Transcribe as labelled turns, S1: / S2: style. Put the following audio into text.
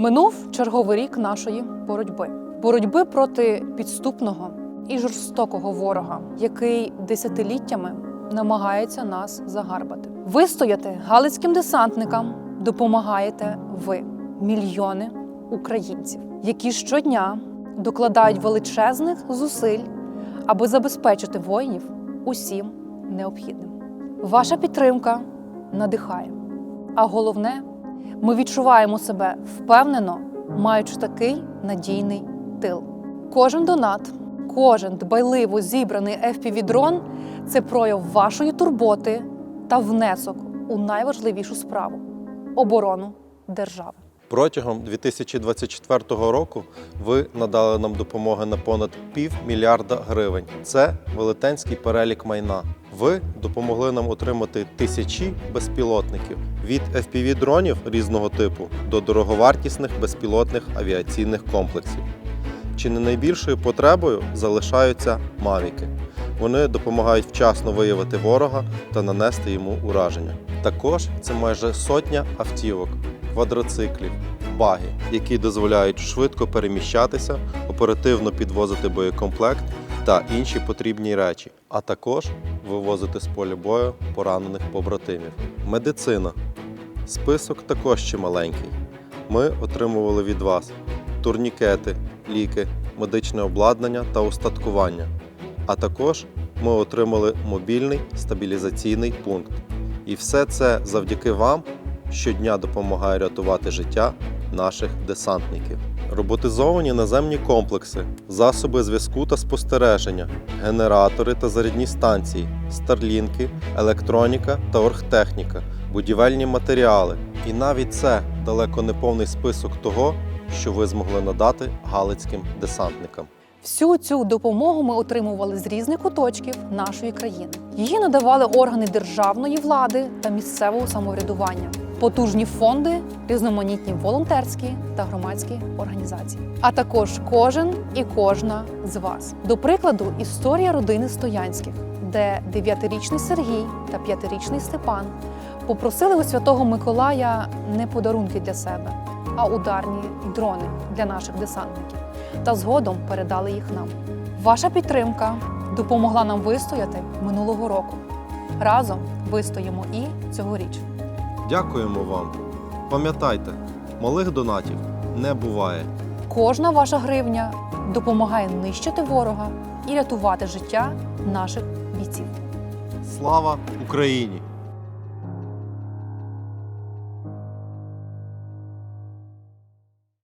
S1: Минув черговий рік нашої боротьби. Боротьби проти підступного і жорстокого ворога, який десятиліттями намагається нас загарбати. Вистояти галицьким десантникам допомагаєте ви, мільйони українців, які щодня докладають величезних зусиль, аби забезпечити воїнів усім необхідним. Ваша підтримка надихає. А головне, ми відчуваємо себе впевнено, маючи такий надійний тил. Кожен донат, кожен дбайливо зібраний FPV-дрон – це прояв вашої турботи та внесок у найважливішу справу оборону держави.
S2: Протягом 2024 року ви надали нам допомоги на понад півмільярда гривень. Це велетенський перелік майна. Ви допомогли нам отримати тисячі безпілотників від FPV-дронів різного типу до дороговартісних безпілотних авіаційних комплексів. Чи не найбільшою потребою залишаються мавіки? Вони допомагають вчасно виявити ворога та нанести йому ураження. Також це майже сотня автівок, квадроциклів, баги, які дозволяють швидко переміщатися, оперативно підвозити боєкомплект та інші потрібні речі, а також вивозити з поля бою поранених побратимів. Медицина. Список також чималенький. Ми отримували від вас турнікети, ліки, медичне обладнання та устаткування. А також ми отримали мобільний стабілізаційний пункт. І все це завдяки вам щодня допомагає рятувати життя наших десантників. Роботизовані наземні комплекси, засоби зв'язку та спостереження, генератори та зарядні станції, старлінки, електроніка та оргтехніка, будівельні матеріали. І навіть це далеко не повний список того, що ви змогли надати галицьким десантникам.
S1: Всю цю допомогу ми отримували з різних куточків нашої країни. Її надавали органи державної влади та місцевого самоврядування, потужні фонди, різноманітні волонтерські та громадські організації, а також кожен і кожна з вас. До прикладу, історія родини Стоянських, де 9-річний Сергій та 5-річний Степан попросили у святого Миколая не подарунки для себе, а ударні дрони для наших десантників та згодом передали їх нам. Ваша підтримка допомогла нам вистояти минулого року. Разом вистоїмо і цьогоріч.
S2: Дякуємо вам. Пам'ятайте, малих донатів не буває.
S1: Кожна ваша гривня допомагає нищити ворога і рятувати життя наших бійців.
S2: Слава Україні!